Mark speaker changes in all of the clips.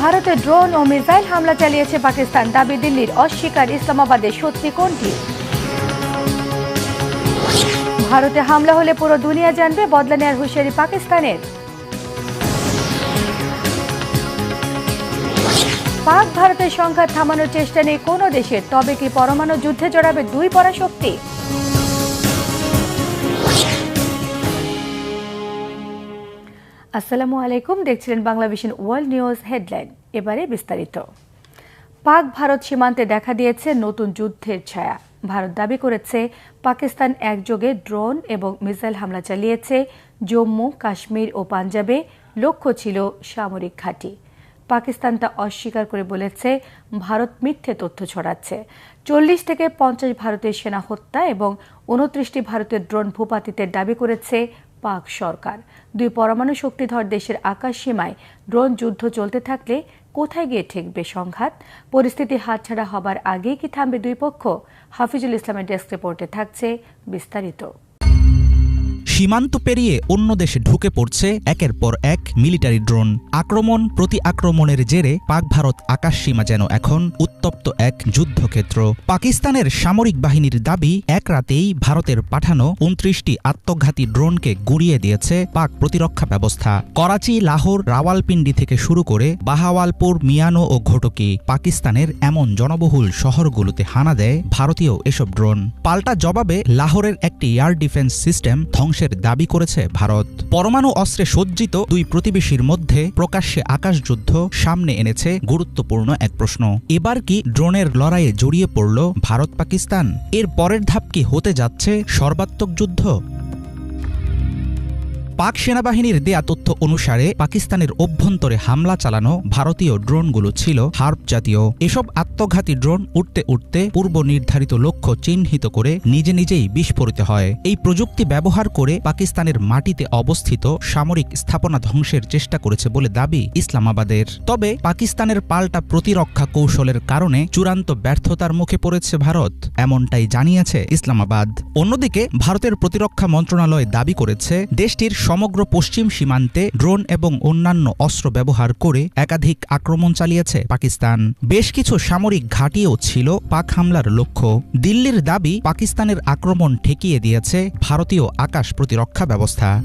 Speaker 1: ভারতে ড্রোন ও মিসাইল হামলা চালিয়েছে পাকিস্তান। দাবি দিল্লির অস্বীকার ইসলামাবাদের সত্যি কোনটি? ভারতে হামলা হলে পুরো দুনিয়া জানবে বদলা নেয়ার হুঁশিয়ারি পাকিস্তানের। পাক ভারতের সংঘাত থামানোর চেষ্টা নেই কোনো দেশের, তবে কি পরমাণু যুদ্ধে জড়াবে দুই পরাশক্তি? আসসালামু আলাইকুম, দেখছিলেন Bangla vision world news headline. এবারে বিস্তারিত। পাক ভারত সীমান্তে দেখা দিয়েছে নতুন যুদ্ধের ছায়া। ভারত দাবি করেছে, পাকিস্তান একযোগে ড্রোন এবং মিসাইল হামলা চালিয়েছে জম্মু, কাশ্মীর ও পাঞ্জাবে। লক্ষ্য ছিল সামরিক ঘাঁটি। পাকিস্তান তা অস্বীকার করে বলেছে, ভারত মিথ্যে তথ্য ছড়াচ্ছে। চল্লিশ থেকে পঞ্চাশ ভারতের সেনা হত্যা এবং উনত্রিশটি ভারতের ড্রোন ভূপাতিতের দাবি করেছে পাক সরকার। দুই পরমাণু শক্তিধর দেশের আকাশ সীমায় ড্রোন যুদ্ধ চলতে থাকলে কোথায় গিয়ে ঠেকবে সংঘাত? পরিস্থিতি হাতছাড়া হবার আগেই কি থামবে দুই পক্ষ? হাফিজুল ইসলামের ডেস্ক রিপোর্টে থাকছে বিস্তারিত।
Speaker 2: সীমান্ত পেরিয়ে অন্য দেশে ঢুকে পড়ছে একের পর এক মিলিটারি ড্রোন। আক্রমণ প্রতি আক্রমণের জেরে পাক ভারত আকাশ সীমা যেন এখন উত্তপ্ত এক যুদ্ধক্ষেত্র। পাকিস্তানের সামরিক বাহিনীর দাবি, এক রাতেই ভারতের পাঠানো উনত্রিশটি আত্মঘাতী ড্রোনকে গুড়িয়ে দিয়েছে পাক প্রতিরক্ষা ব্যবস্থা। করাচি, লাহোর, রাওয়ালপিন্ডি থেকে শুরু করে বাহাওয়ালপুর মিয়ানো ও ঘটকি পাকিস্তানের এমন জনবহুল শহরগুলোতে হানা দেয় ভারতীয় এসব ড্রোন। পাল্টা জবাবে লাহোরের একটি এয়ার ডিফেন্স সিস্টেম ধ্বংসের দাবি করেছে ভারত। পরমাণু অস্ত্রে সজ্জিত দুই প্রতিবেশীর মধ্যে প্রকাশ্যে আকাশযুদ্ধ সামনে এনেছে গুরুত্বপূর্ণ এক প্রশ্ন। এবার কি ড্রোনের লড়াইয়ে জড়িয়ে পড়ল ভারত পাকিস্তান এর পরের ধাপ কি হতে যাচ্ছে সর্বাত্মক যুদ্ধ? পাক সেনাবাহিনীর দেয়া তথ্য অনুসারে পাকিস্তানের অভ্যন্তরে হামলা চালানো ভারতীয় ড্রোনগুলো ছিল হার্প জাতীয়। এসব আত্মঘাতী ড্রোন উঠতে উঠতে পূর্ব নির্ধারিত লক্ষ্য চিহ্নিত করে নিজে নিজেই বিস্ফোরিত হয়। এই প্রযুক্তি ব্যবহার করে পাকিস্তানের মাটিতে অবস্থিত সামরিক স্থাপনা ধ্বংসের চেষ্টা করেছে বলে দাবি ইসলামাবাদের। তবে পাকিস্তানের পাল্টা প্রতিরক্ষা কৌশলের কারণে চূড়ান্ত ব্যর্থতার মুখে পড়েছে ভারত, এমনটাই জানিয়েছে ইসলামাবাদ। অন্যদিকে ভারতের প্রতিরক্ষা মন্ত্রণালয় দাবি করেছে, দেশটির সমগ্র পশ্চিম সীমান্তে ড্রোন এবং অন্যান্য অস্ত্র ব্যবহার করে একাধিক আক্রমণ চালিয়েছে পাকিস্তান। বেশ কিছু সামরিক ঘাঁটিও ছিল পাক হামলার লক্ষ্য। দিল্লির দাবি, পাকিস্তানের আক্রমণ ঠেকিয়ে দিয়েছে ভারতীয় আকাশ প্রতিরক্ষা ব্যবস্থা।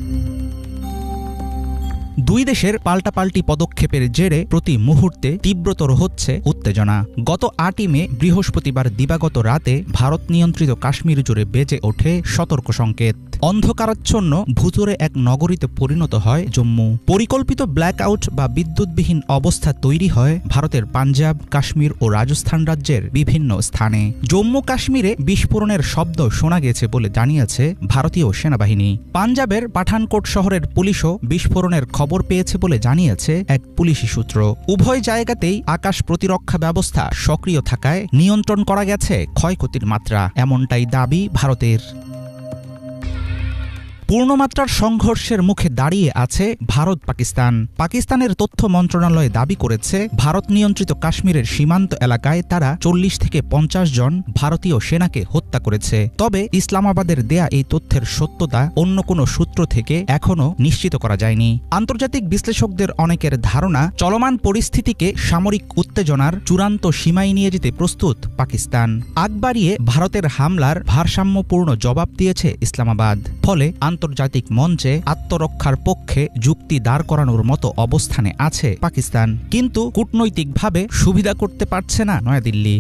Speaker 2: দুই দেশের পাল্টাপাল্টি পদক্ষেপের জেরে প্রতি মুহূর্তে তীব্রতর হচ্ছে উত্তেজনা। গত আটই মে, বৃহস্পতিবার দিবাগত রাতে ভারত নিয়ন্ত্রিত কাশ্মীর জুড়ে বেজে ওঠে সতর্ক সংকেত। অন্ধকারাচ্ছন্ন ভুতুরে এক নগরীতে পরিণত হয় জম্মু। পরিকল্পিত ব্ল্যাক আউট বা বিদ্যুৎবিহীন অবস্থা তৈরি হয় ভারতের পাঞ্জাব, কাশ্মীর ও রাজস্থান রাজ্যের বিভিন্ন স্থানে। জম্মু কাশ্মীরে বিস্ফোরণের শব্দ শোনা গেছে বলে জানিয়েছে ভারতীয় সেনাবাহিনী। পাঞ্জাবের পাঠানকোট শহরের পুলিশও বিস্ফোরণের খবর পেয়েছে বলে জানিয়েছে এক পুলিশি সূত্র। উভয় জায়গাতেই আকাশ প্রতিরক্ষা ব্যবস্থা সক্রিয় থাকায় নিয়ন্ত্রণ করা গেছে ক্ষয়ক্ষতির মাত্রা। এমনটাই দাবি ভারতের। পূর্ণমাত্রার সংঘর্ষের মুখে দাঁড়িয়ে আছে ভারত পাকিস্তান। পাকিস্তানের তথ্য মন্ত্রণালয় দাবি করেছে, ভারত নিয়ন্ত্রিত কাশ্মীরের সীমান্ত এলাকায় তারা চল্লিশ থেকে পঞ্চাশ জন ভারতীয় সেনাকে হত্যা করেছে। তবে ইসলামাবাদের দেয়া এই তথ্যের সত্যতা অন্য কোনো সূত্র থেকে এখনও নিশ্চিত করা যায়নি। আন্তর্জাতিক বিশ্লেষকদের অনেকের ধারণা, চলমান পরিস্থিতিকে সামরিক উত্তেজনার চূড়ান্ত সীমায় নিয়ে যেতে প্রস্তুত পাকিস্তান। আগ বাড়িয়ে ভারতের হামলার ভারসাম্যপূর্ণ জবাব দিয়েছে ইসলামাবাদ। ফলে আন্তর্জাতিক মঞ্চে আত্মরক্ষার পক্ষে যুক্তি দাঁড় করানোর মতো অবস্থানে আছে পাকিস্তান। কিন্তু কূটনৈতিকভাবে সুবিধা করতে পারছে না নয়াদিল্লি।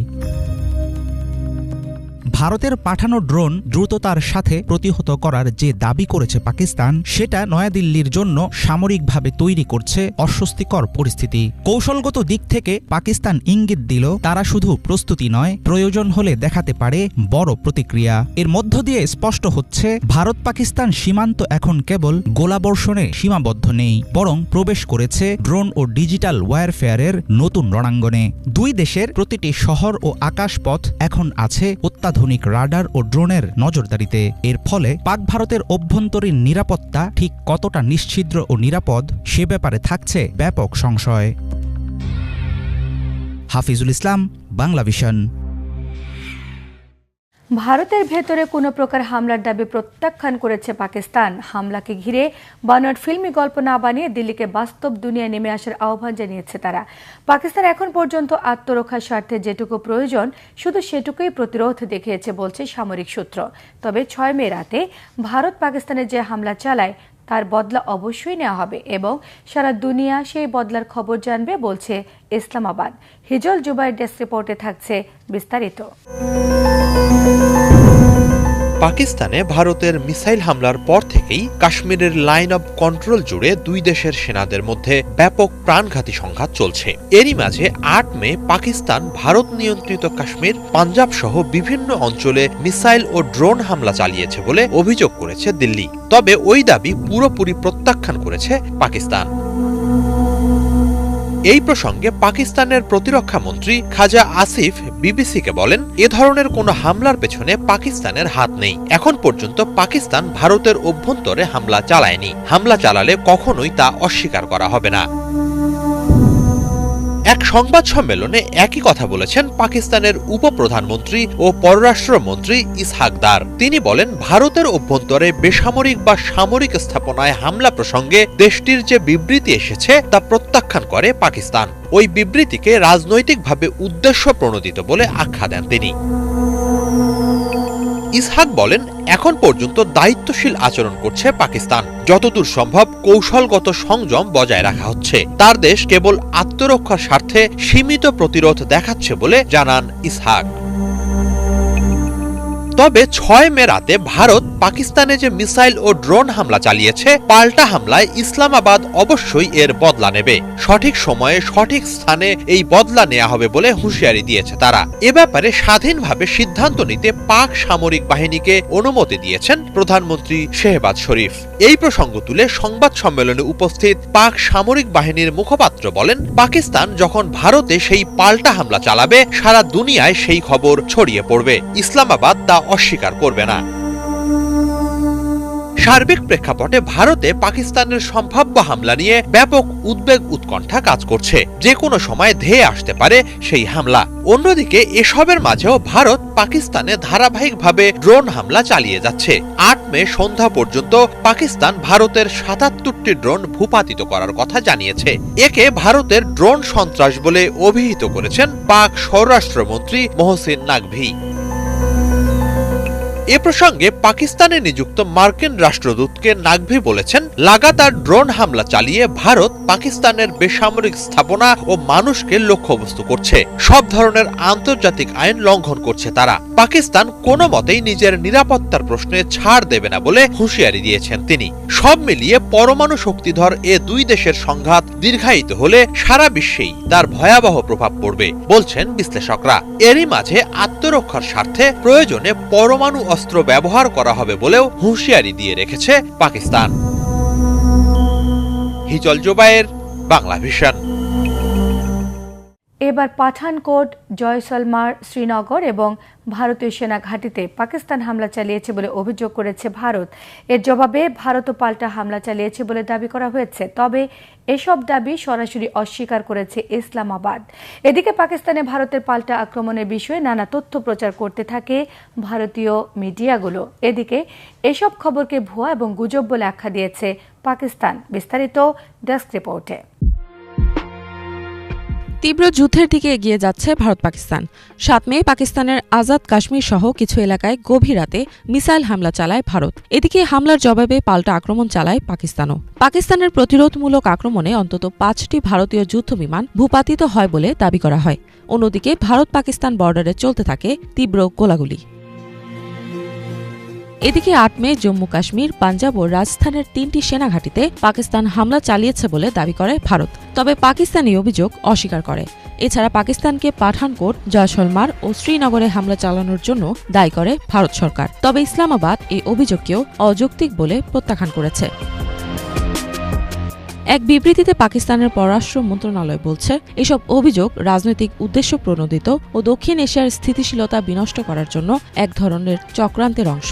Speaker 2: ভারতের পাঠানো ড্রোন দ্রুততার সাথে প্রতিহত করার যে দাবি করেছে পাকিস্তান, সেটা নয়াদিল্লির জন্য সামরিকভাবে তৈরি করছে অস্বস্তিকর পরিস্থিতি। কৌশলগত দিক থেকে পাকিস্তান ইঙ্গিত দিল, তারা শুধু প্রস্তুতি নয়, প্রয়োজন হলে দেখাতে পারে বড় প্রতিক্রিয়া। এর মধ্য দিয়ে স্পষ্ট হচ্ছে ভারত পাকিস্তান সীমান্ত এখন কেবল গোলাবর্ষণে সীমাবদ্ধ নেই, বরং প্রবেশ করেছে ড্রোন ও ডিজিটাল ওয়ারফেয়ারের নতুন রণাঙ্গনে। দুই দেশের প্রতিটি শহর ও আকাশপথ এখন আছে অত্যাধুনিক রাডার ও ড্রোনের নজরদারিতে। এর ফলে পাক ভারতের অভ্যন্তরীণ নিরাপত্তা ঠিক কতটা নিশ্ছিদ্র ও নিরাপদ সে ব্যাপারে থাকছে ব্যাপক সংশয়। হাফিজুল ইসলাম, বাংলা ভিশন।
Speaker 1: ভারতের ভেতরে কোনো প্রকার হামলার দাবি প্রত্যাখ্যান করেছে পাকিস্তান। হামলাকে ঘিরে বানোয়ার ফিল্মি গল্প না বানিয়ে দিল্লিকে বাস্তব দুনিয়ায় নেমে আসার আহ্বান জানিয়েছে তারা। পাকিস্তান এখন পর্যন্ত আত্মরক্ষার স্বার্থে যেটুকু প্রয়োজন, শুধু সেটুকুই প্রতিরোধ দেখিয়েছে বলছে সামরিক সূত্র। তবে ছয় মে রাতে ভারত পাকিস্তানে যে হামলা চালায় তার বদলা অবশ্যই নেওয়া হবে এবং সারা দুনিয়া সেই বদলার খবর জানবে বলছে ইসলামাবাদ। হিজল জুবাইর ডেস্ক রিপোর্টে থাকছে বিস্তারিত।
Speaker 3: পাকিস্তানে ভারতের মিসাইল হামলার পর থেকেই কাশ্মীরের লাইন অব কন্ট্রোল জুড়ে দুই দেশের সেনাদের মধ্যে ব্যাপক প্রাণঘাতী সংঘাত চলছে। এরই মাঝে আট মে পাকিস্তান ভারত নিয়ন্ত্রিত কাশ্মীর, পাঞ্জাব সহ বিভিন্ন অঞ্চলে মিসাইল ও ড্রোন হামলা চালিয়েছে বলে অভিযোগ করেছে দিল্লি। তবে ওই দাবি পুরোপুরি প্রত্যাখ্যান করেছে পাকিস্তান। এই প্রসঙ্গে পাকিস্তানের প্রতিরক্ষা মন্ত্রী খাজা আসিফ বিবিসিকে বলেন, এ ধরনের কোনো হামলার পেছনে পাকিস্তানের হাত নেই। এখন পর্যন্ত পাকিস্তান ভারতের অভ্যন্তরে হামলা চালায়নি। হামলা চালালে কখনোই তা অস্বীকার করা হবে না। এক সংবাদ সম্মেলনে একই কথা বলেছেন পাকিস্তানের উপপ্রধানমন্ত্রী ও পররাষ্ট্রমন্ত্রী ইসহাকদার তিনি বলেন, ভারতের অভ্যন্তরে বেসামরিক বা সামরিক স্থাপনায় হামলা প্রসঙ্গে দেশটির যে বিবৃতি এসেছে তা প্রত্যাখ্যান করে পাকিস্তান। ওই বিবৃতিকে রাজনৈতিকভাবে উদ্দেশ্য প্রণোদিত বলে আখ্যা দেন তিনি। ইসহাক বলেন, এখন পর্যন্ত দায়িত্বশীল আচরণ করছে পাকিস্তান। যতদূর সম্ভব কৌশলগত সংযম বজায় রাখা হচ্ছে। তার দেশ কেবল আত্মরক্ষার স্বার্থে সীমিত প্রতিরোধ দেখাচ্ছে বলে জানান ইসহাক। তবে ছয় মে রাতে ভারত পাকিস্তানে যে মিসাইল ও ড্রোন হামলা চালিয়েছে, পাল্টা হামলায় ইসলামাবাদ অবশ্যই এর বদলা নেবে। সঠিক সময়ে সঠিক স্থানে এই বদলা নেওয়া হবে বলে হুঁশিয়ারি দিয়েছে তারা। এ ব্যাপারে স্বাধীনভাবে সিদ্ধান্ত নিতে পাক সামরিক বাহিনীকে অনুমতি দিয়েছেন প্রধানমন্ত্রী শেহবাজ শরীফ। এই প্রসঙ্গ তুলে সংবাদ সম্মেলনে উপস্থিত পাক সামরিক বাহিনীর মুখপাত্র বলেন, পাকিস্তান যখন ভারতে সেই পাল্টা হামলা চালাবে, সারা দুনিয়ায় সেই খবর ছড়িয়ে পড়বে। ইসলামাবাদ তা অস্বীকার করবে না। সার্বিক প্রেক্ষাপটে ভারতে পাকিস্তানের সম্ভাব্য হামলা নিয়ে ব্যাপক উদ্বেগ উৎকণ্ঠা কাজ করছে। যে কোনো সময় ধেয়ে আসতে পারে সেই হামলা। অন্যদিকে এসবের মাঝেও ভারত পাকিস্তানে ধারাবাহিকভাবে ড্রোন হামলা চালিয়ে যাচ্ছে। আট মে সন্ধ্যা পর্যন্ত পাকিস্তান ভারতের সাতাত্তরটি ড্রোন ভূপাতিত করার কথা জানিয়েছে। একে ভারতের ড্রোন সন্ত্রাস বলে অভিহিত করেছেন পাক স্বরাষ্ট্রমন্ত্রী মোহসিন নাকভি এ প্রসঙ্গে পাকিস্তানে নিযুক্ত মার্কিন রাষ্ট্রদূতকে নাকভি বলেছেন, লাগাতার ড্রোন হামলা চালিয়ে ভারত পাকিস্তানের বেসামরিক স্থাপনা ও মানুষকে লক্ষ্যবস্তু করছে। সব ধরনের আন্তর্জাতিক আইন লঙ্ঘন করছে তারা। পাকিস্তান কোনো মতেই নিজের নিরাপত্তার প্রশ্নে ছাড় দেবে না বলে হুঁশিয়ারি দিয়েছেন তিনি। সব মিলিয়ে পরমাণু শক্তিধর এ দুই দেশের সংঘাত দীর্ঘায়িত হলে সারা বিশ্বেই তার ভয়াবহ প্রভাব পড়বে, বলছেন বিশ্লেষকরা। এরই মাঝে আত্মরক্ষার স্বার্থে প্রয়োজনে পরমাণু অস্ত্র ব্যবহার করা হবে বলেও হুঁশিয়ারি দিয়ে রেখেছে পাকিস্তান। হিজল জোবায়ের বাংলা ভিশন।
Speaker 1: এবার পাঠানকোট জয়সলমার শ্রীনগর এবং ভারতীয় সেনা ঘাঁটিতে পাকিস্তান হামলা চালিয়েছে বলে অভিযোগ করেছে ভারত। এর জবাবে ভারতও পাল্টা হামলা চালিয়েছে বলে দাবি করা হয়েছে। তবে এসব দাবি সরাসরি অস্বীকার করেছে ইসলামাবাদ। এদিকে পাকিস্তানে ভারতের পাল্টা আক্রমণের বিষয়ে নানা তথ্য প্রচার করতে থাকে ভারতীয় মিডিয়াগুলো। এদিকে এসব খবরকে ভুয়া এবং গুজব বলে আখ্যা দিয়েছে পাকিস্তান। বিস্তারিত ডেস্ক রিপোর্টে।
Speaker 4: তীব্র যুদ্ধের দিকে এগিয়ে যাচ্ছে ভারত পাকিস্তান। সাত মে পাকিস্তানের আজাদ কাশ্মীর সহ কিছু এলাকায় গভীর রাতে মিসাইল হামলা চালায় ভারত। এদিকে হামলার জবাবে পাল্টা আক্রমণ চালায় পাকিস্তানও। পাকিস্তানের প্রতিরোধমূলক আক্রমণে অন্তত পাঁচটি ভারতীয় যুদ্ধ বিমান ভূপাতিত হয় বলে দাবি করা হয়। অন্যদিকে ভারত পাকিস্তান বর্ডারে চলতে থাকে তীব্র গোলাগুলি। এদিকে আট মে জম্মু কাশ্মীর, পাঞ্জাব ও রাজস্থানের তিনটি সেনাঘাঁটিতে পাকিস্তান হামলা চালিয়েছে বলে দাবি করে ভারত। তবে পাকিস্তানি অভিযোগ অস্বীকার করে। এছাড়া পাকিস্তানকে পাঠানকোট জয়সলমার ও শ্রীনগরে হামলা চালানোর জন্য দায়ী করে ভারত সরকার। তবে ইসলামাবাদ এই অভিযোগকেও অযৌক্তিক বলে প্রত্যাখ্যান করেছে। এক বিবৃতিতে পাকিস্তানের পররাষ্ট্র মন্ত্রণালয় বলছে, এসব অভিযোগ রাজনৈতিক উদ্দেশ্য প্রণোদিত ও দক্ষিণ এশিয়ার স্থিতিশীলতা বিনষ্ট করার জন্য এক ধরনের চক্রান্তের অংশ।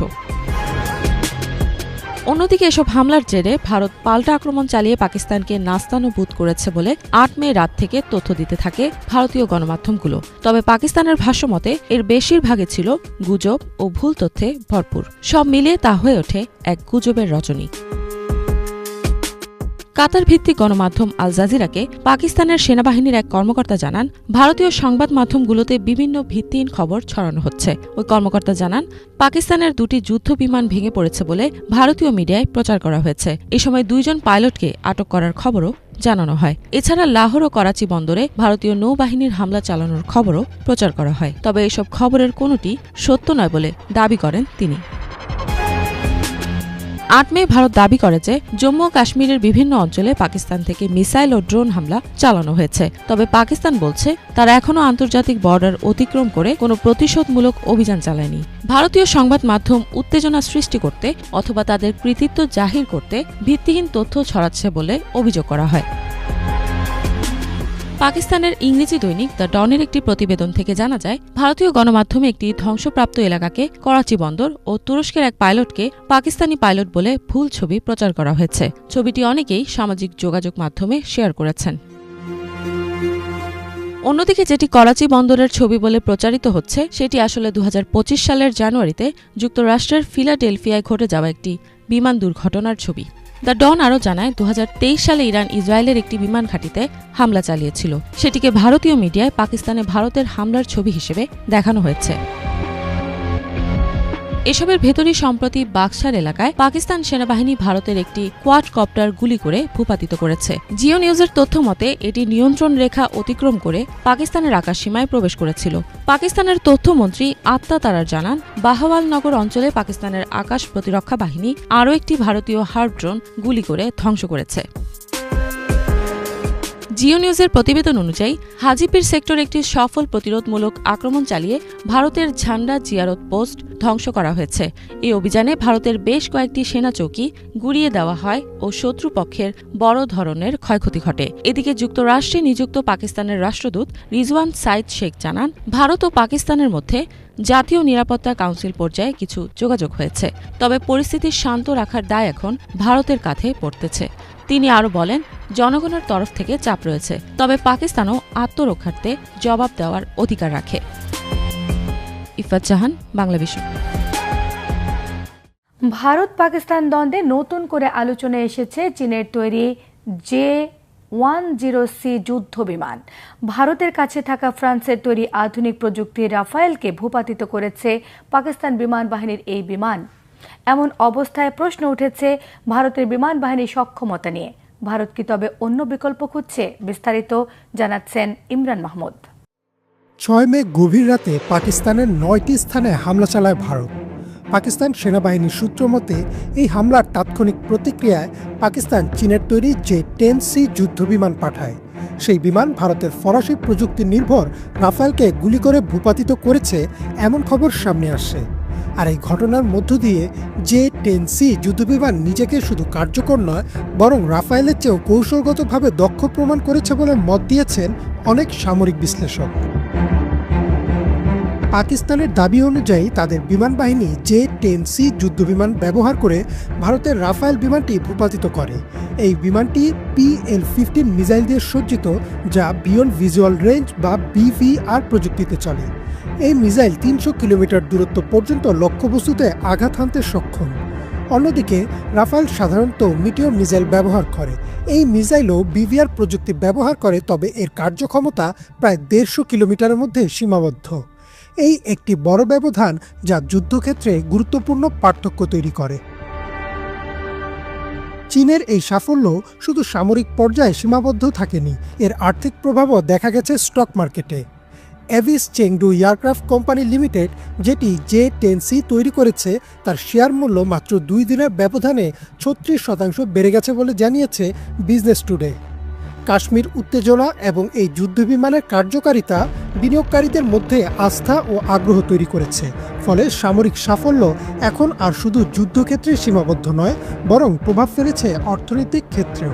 Speaker 4: অন্যদিকে এসব হামলার জেরে ভারত পাল্টা আক্রমণ চালিয়ে পাকিস্তানকে নাস্তানুভূত করেছে বলে আট মে রাত থেকে তথ্য দিতে থাকে ভারতীয় গণমাধ্যমগুলো। তবে পাকিস্তানের ভাষ্যমতে এর বেশিরভাগই ছিল গুজব ও ভুল তথ্যে ভরপুর। সব মিলিয়ে তা হয়ে ওঠে এক গুজবের রজনী। কাতার ভিত্তিক গণমাধ্যম আল জাজিরাকে পাকিস্তানের সেনাবাহিনীর এক কর্মকর্তা জানান, ভারতীয় সংবাদ মাধ্যমগুলোতে বিভিন্ন ভিত্তিহীন খবর ছড়ানো হচ্ছে। ওই কর্মকর্তা জানান, পাকিস্তানের দুটি যুদ্ধ বিমান ভেঙে পড়েছে বলে ভারতীয় মিডিয়ায় প্রচার করা হয়েছে। এ সময় দুইজন পাইলটকে আটক করার খবরও জানানো হয়। এছাড়া লাহোর ও করাচি বন্দরে ভারতীয় নৌবাহিনীর হামলা চালানোর খবরও প্রচার করা হয়। তবে এসব খবরের কোনোটি সত্য নয় বলে দাবি করেন তিনি। আট মে ভারত দাবি করে যে জম্মু ও কাশ্মীরের বিভিন্ন অঞ্চলে পাকিস্তান থেকে মিসাইল ও ড্রোন হামলা চালানো হয়েছে। তবে পাকিস্তান বলছে, তারা এখনও আন্তর্জাতিক বর্ডার অতিক্রম করে কোনো প্রতিশোধমূলক অভিযান চালায়নি। ভারতীয় সংবাদ মাধ্যম উত্তেজনা সৃষ্টি করতে অথবা তাদের কৃতিত্ব জাহির করতে ভিত্তিহীন তথ্য ছড়াচ্ছে বলে অভিযোগ করা হয়। পাকিস্তানের ইংরেজি দৈনিক দ্য ডনের একটি প্রতিবেদন থেকে জানা যায়, ভারতীয় গণমাধ্যমে একটি ধ্বংসপ্রাপ্ত এলাকাকে করাচি বন্দর ও তুরস্কের এক পাইলটকে পাকিস্তানি পাইলট বলে ভুল ছবি প্রচার করা হয়েছে। ছবিটি অনেকেই সামাজিক যোগাযোগ মাধ্যমে শেয়ার করেছেন। অন্যদিকে যেটি করাচি বন্দরের ছবি বলে প্রচারিত হচ্ছে, সেটি আসলে দু হাজার পঁচিশ সালের জানুয়ারিতে যুক্তরাষ্ট্রের ফিলাডেলফিয়ায় ঘটে যাওয়া একটি বিমান দুর্ঘটনার ছবি। দ্য ডন আরও জানায় দু হাজার তেইশ সালে ইরান ইসরায়েলের একটি বিমান ঘাঁটিতে হামলা চালিয়েছিল। সেটিকে ভারতীয় মিডিয়ায় পাকিস্তানে ভারতের হামলার ছবি হিসেবে দেখানো হয়েছে। এসবের ভেতরই সম্প্রতি বাক্সার এলাকায় পাকিস্তান সেনাবাহিনী ভারতের একটি কোয়াড কপ্টার গুলি করে ভূপাতিত করেছে। জিও নিউজের তথ্য মতে, এটি নিয়ন্ত্রণ রেখা অতিক্রম করে পাকিস্তানের আকাশসীমায় প্রবেশ করেছিল। পাকিস্তানের তথ্যমন্ত্রী আত্মা তারার জানান, বাহওয়াল নগর অঞ্চলে পাকিস্তানের আকাশ প্রতিরক্ষা বাহিনী আরও একটি ভারতীয় হার্ড ড্রোন গুলি করে ধ্বংস করেছে। জিও নিউজের প্রতিবেদন অনুযায়ী, হাজিপির সেক্টর একটি সফল প্রতিরোধমূলক আক্রমণ চালিয়ে ভারতের ঝান্ডা জিয়ারত পোস্ট ধ্বংস করা হয়েছে। এই অভিযানে ভারতের বেশ কয়েকটি সেনা চৌকি গুড়িয়ে দেওয়া হয় ও শত্রুপক্ষের বড় ধরনের ক্ষয়ক্ষতি ঘটে। এদিকে যুক্তরাষ্ট্রে নিযুক্ত পাকিস্তানের রাষ্ট্রদূত রিজওয়ান সাইদ শেখ জানান, ভারত ও পাকিস্তানের মধ্যে জাতীয় নিরাপত্তা কাউন্সিল পর্যায়ে কিছু যোগাযোগ হয়েছে, তবে পরিস্থিতি শান্ত রাখার দায় এখন ভারতের কাঁধে পড়তেছে। তিনি আরও বলেন, জনগণের তরফ থেকে চাপ রয়েছে, তবে পাকিস্তানও আত্মরক্ষার্থে জবাব দেওয়ার অধিকার রাখে। ইফাত জাহান, বাংলা বিষয়
Speaker 1: ভারত পাকিস্তান দ্বন্দ্বে নতুন করে আলোচনায় এসেছে চীনের তৈরি জে ওয়ান জিরো সি যুদ্ধ বিমান। ভারতের কাছে থাকা ফ্রান্সের তৈরি আধুনিক প্রযুক্তি রাফায়েলকে ভূপাতিত করেছে পাকিস্তান বিমান বাহিনীর এই বিমান। এমন অবস্থায় প্রশ্ন উঠেছে ভারতের বিমান বাহিনীর সক্ষমতা নিয়ে। ভারত কি তবে অন্য বিকল্প খুঁজছে? বিস্তারিত জানাচ্ছেন ইমরান মাহমুদ।
Speaker 5: ছয় মে গভীর রাতে পাকিস্তানের নয়টি স্থানে হামলা চালায় ভারত। পাকিস্তান সেনাবাহিনীর সূত্র মতে, এই হামলার তাৎক্ষণিক প্রতিক্রিয়ায় পাকিস্তান চীনের তৈরি যে টেন সি যুদ্ধবিমান পাঠায়, সেই বিমান ভারতের ফরাসি প্রযুক্তি নির্ভর রাফায়েলকে গুলি করে ভূপাতিত করেছে, এমন খবর সামনে আসে আর এই ঘটনার মধ্য দিয়ে যে টেন সি যুদ্ধবিমান নিজেকে শুধু কার্যকর নয়, বরং রাফায়েলের চেয়েও কৌশলগতভাবে দক্ষ প্রমাণ করেছে বলে মত দিয়েছেন অনেক সামরিক বিশ্লেষক। পাকিস্তানের দাবি অনুযায়ী তাদের বিমান বাহিনী জে টেন সি যুদ্ধবিমান ব্যবহার করে ভারতের রাফায়েল বিমানটি ভূপাতিত করে। এই বিমানটি পিএল ফিফটিন মিসাইল দিয়ে সজ্জিত, যা বিয়ন্ড ভিজুয়াল রেঞ্জ বা বিভিআর প্রযুক্তিতে চলে। এই মিসাইল তিনশো কিলোমিটার দূরত্ব পর্যন্ত লক্ষ্যবস্তুতে আঘাত হানতে সক্ষম। অন্যদিকে রাফায়েল সাধারণত মিটিওর মিসাইল ব্যবহার করে। এই মিসাইলও বিভিআর প্রযুক্তি ব্যবহার করে, তবে এর কার্যক্ষমতা প্রায় দেড়শো কিলোমিটারের মধ্যে সীমাবদ্ধ। এই একটি বড় ব্যবধান যা যুদ্ধক্ষেত্রে গুরুত্বপূর্ণ পার্থক্য তৈরি করে। চীনের এই সাফল্য শুধু সামরিক পর্যায়ে সীমাবদ্ধ থাকেনি, এর আর্থিক প্রভাবও দেখা গেছে স্টক মার্কেটে। AVIC Chengdu aircraft company limited, যেটি জে টেন সি তৈরি করেছে, তার শেয়ার মূল্য মাত্র দুই দিনের ব্যবধানে ছত্রিশ শতাংশ বেড়ে গেছে বলে জানিয়েছে বিজনেস টুডে। কাশ্মীর উত্তেজনা এবং এই যুদ্ধবিমানের কার্যকারিতা বিনিয়োগকারীদের মধ্যে আস্থা ও আগ্রহ তৈরি করেছে। ফলে সামরিক সাফল্য এখন আর শুধু যুদ্ধক্ষেত্রে সীমাবদ্ধ নয়, বরং প্রভাব ফেলেছে অর্থনৈতিক ক্ষেত্রেও।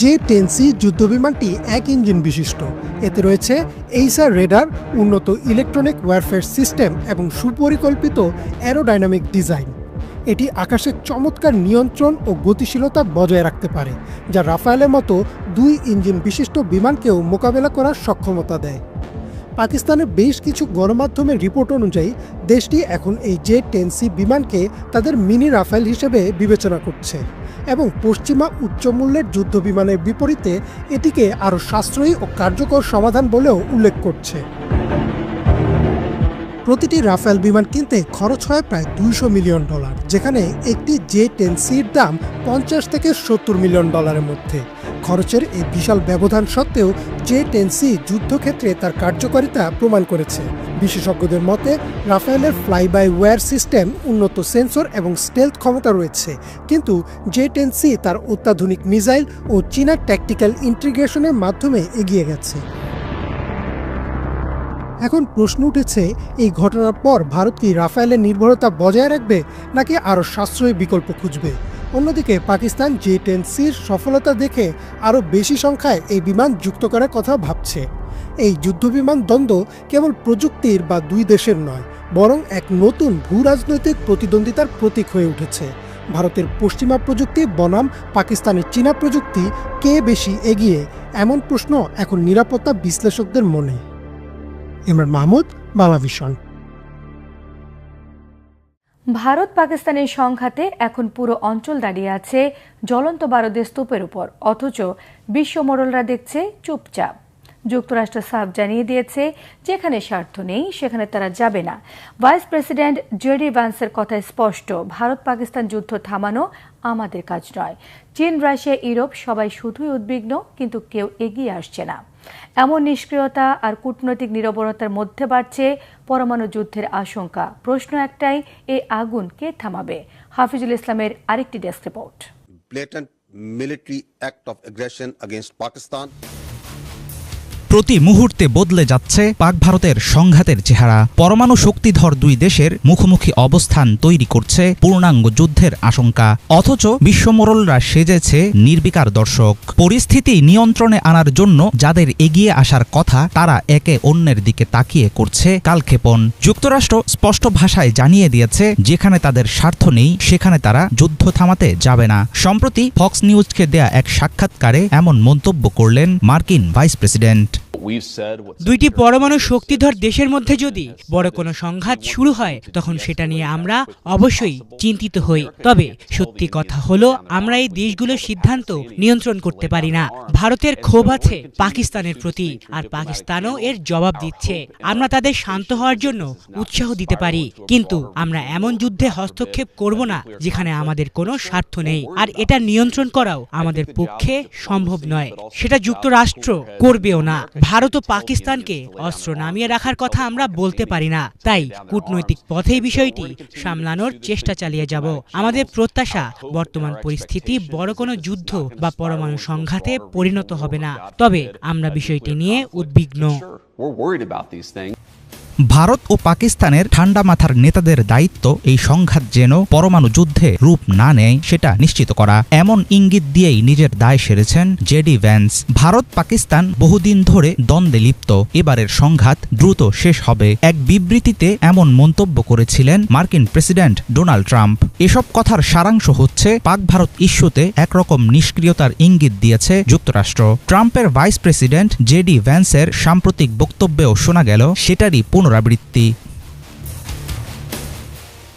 Speaker 5: জে টেনসি যুদ্ধবিমানটি এক ইঞ্জিন বিশিষ্ট, এতে রয়েছে এইসার রেডার উন্নত ইলেকট্রনিক ওয়ারফেয়ার সিস্টেম এবং সুপরিকল্পিত অ্যারোডাইনামিক ডিজাইন এটি আকাশের চমৎকার নিয়ন্ত্রণ ও গতিশীলতা বজায় রাখতে পারে, যা রাফায়েলের মতো দুই ইঞ্জিন বিশিষ্ট বিমানকেও মোকাবেলা করার সক্ষমতা দেয়। পাকিস্তানের বেশ কিছু গণমাধ্যমের রিপোর্ট অনুযায়ী, দেশটি এখন এই জে টেন সি বিমানকে তাদের মিনি রাফায়েল হিসেবে বিবেচনা করছে এবং পশ্চিমা উচ্চমূল্যের যুদ্ধ বিমানের বিপরীতে এটিকে আরও সাশ্রয়ী ও কার্যকর সমাধান বলেও উল্লেখ করছে। প্রতিটি রাফেল বিমান কিনতে খরচ হয় প্রায় দুইশো মিলিয়ন ডলার, যেখানে একটি জে টেন সির দাম পঞ্চাশ থেকে সত্তর মিলিয়ন ডলারের মধ্যে। খরচের এই বিশাল ব্যবধান সত্ত্বেও জে টেন সি যুদ্ধক্ষেত্রে তার কার্যকারিতা প্রমাণ করেছে। বিশেষজ্ঞদের মতে রাফেলের ফ্লাই বাই ওয়্যার সিস্টেম উন্নত সেন্সর এবং স্টেলথ ক্ষমতা রয়েছে, কিন্তু জে টেন সি তার অত্যাধুনিক মিসাইল ও চীনা ট্যাকটিক্যাল ইন্টিগ্রেশনের মাধ্যমে এগিয়ে গেছে। এখন প্রশ্ন উঠেছে, এই ঘটনার পর ভারত কি রাফায়েলের নির্ভরতা বজায় রাখবে নাকি আরও সাশ্রয়ী বিকল্প খুঁজবে? অন্যদিকে পাকিস্তান জে টেন সির সফলতা দেখে আরও বেশি সংখ্যায় এই বিমান যুক্ত করার কথা ভাবছে। এই যুদ্ধবিমান দ্বন্দ্ব কেবল প্রযুক্তির বা দুই দেশের নয়, বরং এক নতুন ভূ রাজনৈতিক প্রতিদ্বন্দ্বিতার প্রতীক হয়ে উঠেছে। ভারতের পশ্চিমা প্রযুক্তি, বনাম, পাকিস্তানের চীনা প্রযুক্তি, কে বেশি এগিয়ে? এমন প্রশ্ন এখন নিরাপত্তা বিশ্লেষকদের মনে। ইমরান মাহমুদ, বাংলা ভিশন।
Speaker 1: ভারত পাকিস্তানের সংঘাতে এখন পুরো অঞ্চল দাঁড়িয়ে আছে জ্বলন্ত বারদের স্তূপের উপর, অথচ বিশ্ব মোড়লরা দেখছে চুপচাপ। যুক্তরাষ্ট্র সাফ জানিয়ে দিয়েছে, যেখানে স্বার্থ নেই, সেখানে তারা যাবে না। ভাইস প্রেসিডেন্ট জেডি ভ্যান্সের কথায় স্পষ্ট ভারত পাকিস্তান যুদ্ধ থামানো আমাদের কাজ নয়। চীন, রাশিয়া, ইউরোপ সবাই শুধুই উদ্বিগ্ন, কিন্তু কেউ এগিয়ে আসছে না। এমন নিষ্ক্রিয়তা আর কূটনৈতিক নিরবরতার মধ্যে বাড়ছে পরমাণু যুদ্ধের আশঙ্কা। প্রশ্ন একটাই এই আগুন কে থামাবে? হাফিজুল ইসলামের আরেকটি ডেস্ক রিপোর্ট।
Speaker 6: Pakistan.
Speaker 2: প্রতি মুহূর্তে বদলে যাচ্ছে পাক ভারতের সংঘাতের চেহারা। পরমাণু শক্তিধর দুই দেশের মুখোমুখি অবস্থান তৈরি করছে পূর্ণাঙ্গ যুদ্ধের আশঙ্কা। অথচ বিশ্বমোড়লরা সেজেছে নির্বিকার দর্শক। পরিস্থিতি নিয়ন্ত্রণে আনার জন্য যাদের এগিয়ে আসার কথা, তারা একে অন্যের দিকে তাকিয়ে করছে কালক্ষেপণ। যুক্তরাষ্ট্র স্পষ্ট ভাষায় জানিয়ে দিয়েছে, যেখানে তাদের স্বার্থ নেই, সেখানে তারা যুদ্ধ থামাতে যাবে না। সম্প্রতি ফক্স নিউজকে দেয়া এক সাক্ষাৎকারে এমন মন্তব্য করলেন মার্কিন ভাইস প্রেসিডেন্ট।
Speaker 7: দুইটি পরমাণু শক্তিধর দেশের মধ্যে যদি বড় কোনো সংঘাত শুরু হয় তখন সেটা নিয়ে আমরা অবশ্যই চিন্তিত হই। তবে সত্যি কথা হলো আমরা এই দেশগুলোর সিদ্ধান্ত নিয়ন্ত্রণ করতে পারি না। ভারতের ক্ষোভ আছে পাকিস্তানের প্রতি আর পাকিস্তানও এর জবাব দিচ্ছে। আমরা তাদের শান্ত হওয়ার জন্য উৎসাহ দিতে পারি কিন্তু আমরা এমন যুদ্ধে হস্তক্ষেপ করব না যেখানে আমাদের কোনো স্বার্থ নেই। আর এটা নিয়ন্ত্রণ করাও আমাদের পক্ষে সম্ভব নয়। সেটা যুক্তরাষ্ট্র করবেও না ভারত ও পাকিস্তানকে অস্ত্র নামিয়ে রাখার কথা আমরা বলতে পারি না। তাই কূটনৈতিক পথে বিষয়টি সামলানোর চেষ্টা চালিয়ে যাব। আমাদের প্রত্যাশা, বর্তমান পরিস্থিতি বড় কোনো যুদ্ধ বা পরমাণু সংঘাতে পরিণত হবে না। তবে আমরা বিষয়টি নিয়ে উদ্বিগ্ন।
Speaker 2: ভারত ও পাকিস্তানের ঠান্ডা মাথার নেতাদের দায়িত্ব এই সংঘাত যেন পরমাণু যুদ্ধে রূপ না নেয়, সেটা নিশ্চিত করা। এমন ইঙ্গিত দিয়েই নিজের দায় সেরেছেন জেডি ভ্যান্স। ভারত, পাকিস্তান বহুদিন ধরে দ্বন্দ্বে লিপ্ত। এবারের সংঘাত দ্রুত শেষ হবে। এক বিবৃতিতে এমন মন্তব্য করেছিলেন মার্কিন প্রেসিডেন্ট ডোনাল্ড ট্রাম্প। এসব কথার সারাংশ হচ্ছে, পাক ভারত ইস্যুতে একরকম নিষ্ক্রিয়তার ইঙ্গিত দিয়েছে যুক্তরাষ্ট্র। ট্রাম্পের ভাইস প্রেসিডেন্ট জেডি ভ্যান্সের সাম্প্রতিক বক্তব্যেও শোনা গেল, সেটারই পুনরাবৃত্তি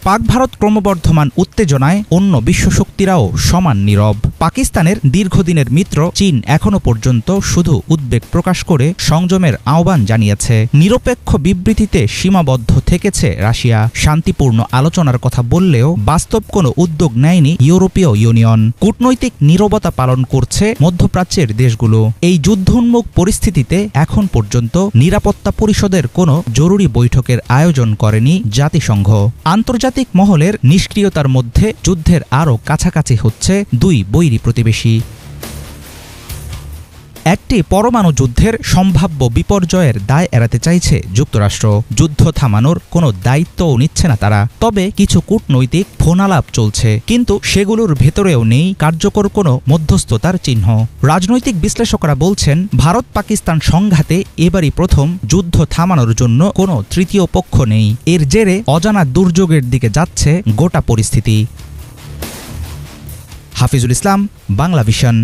Speaker 2: পাক ভারত ক্রমবর্ধমান উত্তেজনায় অন্য বিশ্বশক্তিরাও সমান নীরব। পাকিস্তানের দীর্ঘদিনের মিত্র চীন এখনও পর্যন্ত শুধু উদ্বেগ প্রকাশ করে সংযমের আহ্বান জানিয়েছে। নিরপেক্ষ বিবৃতিতে সীমাবদ্ধ থেকেছে রাশিয়া। শান্তিপূর্ণ আলোচনার কথা বললেও বাস্তব কোনো উদ্যোগ নেয়নি ইউরোপীয় ইউনিয়ন। কূটনৈতিক নীরবতা পালন করছে মধ্যপ্রাচ্যের দেশগুলো। এই যুদ্ধোন্মুখ পরিস্থিতিতে এখন পর্যন্ত নিরাপত্তা পরিষদের কোনো জরুরি বৈঠকের আয়োজন করেনি জাতিসংঘ। আন্তর্জাতিক মহলের নিষ্ক্রিয়তার মধ্যে যুদ্ধের আরও কাছাকাছি হচ্ছে দুই বৈরী প্রতিবেশী। একটি পরমাণু যুদ্ধের সম্ভাব্য বিপর্যয়ের দায় এড়াতে চাইছে যুক্তরাষ্ট্র। যুদ্ধ থামানোর কোনো দায়িত্বও নিচ্ছে না তারা। তবে কিছু কূটনৈতিক ফোনালাপ চলছে, কিন্তু সেগুলোর ভেতরেও নেই কার্যকর কোনো মধ্যস্থতার চিহ্ন। রাজনৈতিক বিশ্লেষকরা বলছেন ভারত পাকিস্তান সংঘাতে এবারই প্রথম যুদ্ধ থামানোর জন্য কোনো তৃতীয় পক্ষ নেই। এর জেরে অজানা দুর্যোগের দিকে যাচ্ছে গোটা পরিস্থিতি। হাফিজুল ইসলাম, বাংলা ভিশন।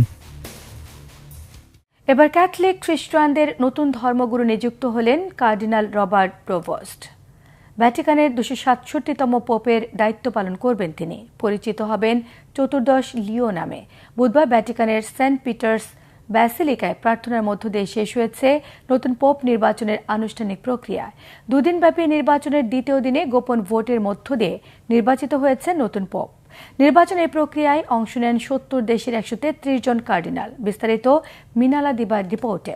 Speaker 1: এবার ক্যাথলিক খ্রিস্টানদের নতুন ধর্মগুরু নিযুক্ত হলেন কার্ডিনাল রবার্ট প্রোভোস্ট। ভ্যাটিকানের দুশো সাতষট্টিতম পোপের দায়িত্ব পালন করবেন তিনি। পরিচিত হবেন চতুর্দশ লিও নামে। বুধবার ভ্যাটিকানের সেন্ট পিটার্স ব্যাসিলিকায় প্রার্থনার মধ্য দিয়ে শেষ হয়েছে নতুন পোপ নির্বাচনের আনুষ্ঠানিক প্রক্রিয়া। দুদিনব্যাপী নির্বাচনের দ্বিতীয় দিনে গোপন ভোটের মধ্য দিয়ে নির্বাচিত হয়েছে নতুন পোপ। নির্বাচনের প্রক্রিয়ায় অংশ নেন সত্তর দেশের একশো তেত্রিশ জন কার্ডিনাল। বিস্তারিত মিনালা দিবার রিপোর্টে।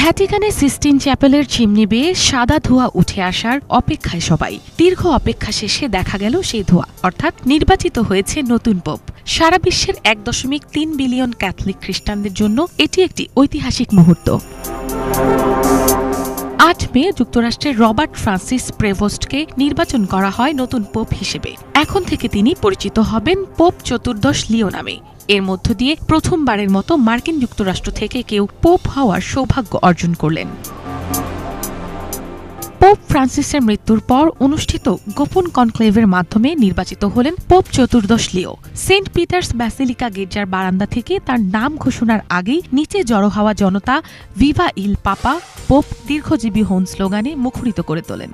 Speaker 8: ভ্যাটিকানে সিস্টিন চ্যাপেলের চিমনি বেয়ে সাদা ধোঁয়া উঠে আসার অপেক্ষায় সবাই। দীর্ঘ অপেক্ষা শেষে দেখা গেল সেই ধোঁয়া, অর্থাৎ নির্বাচিত হয়েছে নতুন পোপ। সারা বিশ্বের এক দশমিক তিন বিলিয়ন ক্যাথলিক খ্রিস্টানদের জন্য এটি একটি ঐতিহাসিক মুহূর্ত। আট মে যুক্তরাষ্ট্রের রবার্ট ফ্রান্সিস প্রেভোস্টকে নির্বাচন করা হয় নতুন পোপ হিসেবে। এখন থেকে তিনি পরিচিত হবেন পোপ চতুর্দশ লিও নামে। এর মধ্য দিয়ে প্রথমবারের মতো মার্কিন যুক্তরাষ্ট্র থেকে কেউ পোপ হওয়ার সৌভাগ্য অর্জন করলেন। পোপ ফ্রান্সিসের মৃত্যুর পর অনুষ্ঠিত গোপন কনক্লেভের মাধ্যমে নির্বাচিত হলেন পোপ চতুর্দশ লিও। সেন্ট পিটার্স ব্যাসিলিকা গির্জার বারান্দা থেকে তার নাম ঘোষণার আগেই নিচে জড়ো হওয়া জনতা ভিভা ইল পাপা পোপ দীর্ঘজীবী হোন স্লোগানে মুখরিত করে তোলেন।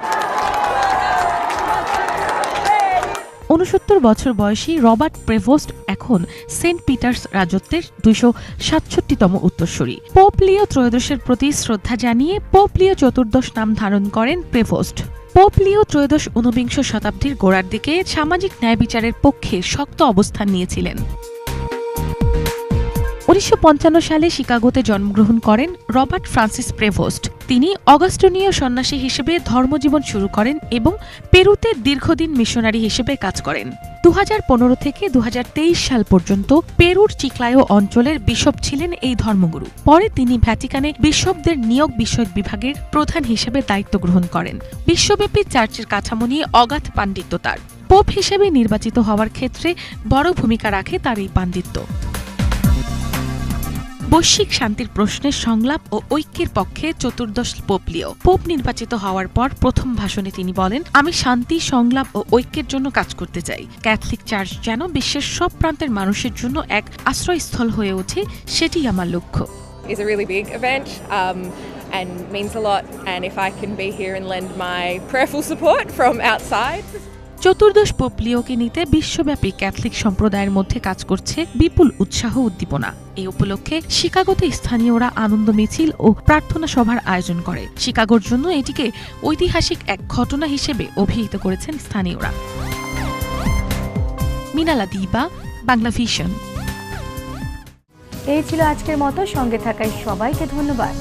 Speaker 8: উনসত্তর বছর বয়সী রবার্ট প্রেভোস্ট এখন সেন্ট পিটার্স রাজত্বের দুইশো সাতষট্টিতম উত্তরসূরি। পোপ লিও ত্রয়োদশের প্রতি শ্রদ্ধা জানিয়ে পোপ লিও চতুর্দশ নাম ধারণ করেন প্রেভোস্ট। পোপ লিও ত্রয়োদশ ঊনবিংশ শতাব্দীর গোড়ার দিকে সামাজিক ন্যায় বিচারের পক্ষে শক্ত অবস্থান নিয়েছিলেন। উনিশশো পঞ্চান্ন সালে শিকাগোতে জন্মগ্রহণ করেন রবার্ট ফ্রান্সিস প্রেভোস্ট। তিনি অগাস্টনীয় সন্ন্যাসী হিসেবে ধর্মজীবন শুরু করেন এবং পেরুতে দীর্ঘদিন মিশনারি হিসেবে কাজ করেন। দু হাজার পনেরো থেকে দুহাজার তেইশ সাল পর্যন্ত পেরুর চিক্লায়ো অঞ্চলের বিশপ ছিলেন এই ধর্মগুরু। পরে তিনি ভ্যাটিকানে বিশপদের নিয়োগ বিষয়ক বিভাগের প্রধান হিসেবে দায়িত্ব গ্রহণ করেন। বিশ্বব্যাপী চার্চের কাঠামো নিয়ে অগাধ পাণ্ডিত্য তার। পোপ হিসেবে নির্বাচিত হওয়ার ক্ষেত্রে বড় ভূমিকা রাখে তার এই পাণ্ডিত্য। বৈশ্বিক শান্তির প্রশ্নে সংলাপ ও ঐক্যের পক্ষে চতুর্দশ পোপলিও পোপ নির্বাচিত হওয়ার পর প্রথম ভাষণে তিনি বলেন আমি শান্তি সংলাপ ও ঐক্যের জন্য কাজ করতে চাই ক্যাথলিক চার্চ যেন বিশ্বের সব প্রান্তের মানুষের জন্য এক আশ্রয়স্থল হয়ে ওঠে সেটি আমার লক্ষ্য
Speaker 9: is a really big event um, and means a lot. And if I can be here and lend my prayerful support from outside,
Speaker 8: চতুর্দশ পোপলিওকে নিতে বিশ্বব্যাপী ক্যাথলিক সম্প্রদায়ের মধ্যে কাজ করছে বিপুল উৎসাহ উদ্দীপনা। এই উপলক্ষে শিকাগোতে স্থানীয়রা আনন্দ মিছিল ও প্রার্থনা সভার আয়োজন করে। শিকাগোর জন্য এটিকে ঐতিহাসিক এক ঘটনা হিসেবে অভিহিত করেছেন স্থানীয়রা। মিনালা দিবা বাংলা ভিশন।
Speaker 1: এই ছিল আজকের মতো। সঙ্গে থাকায় সবাইকে ধন্যবাদ।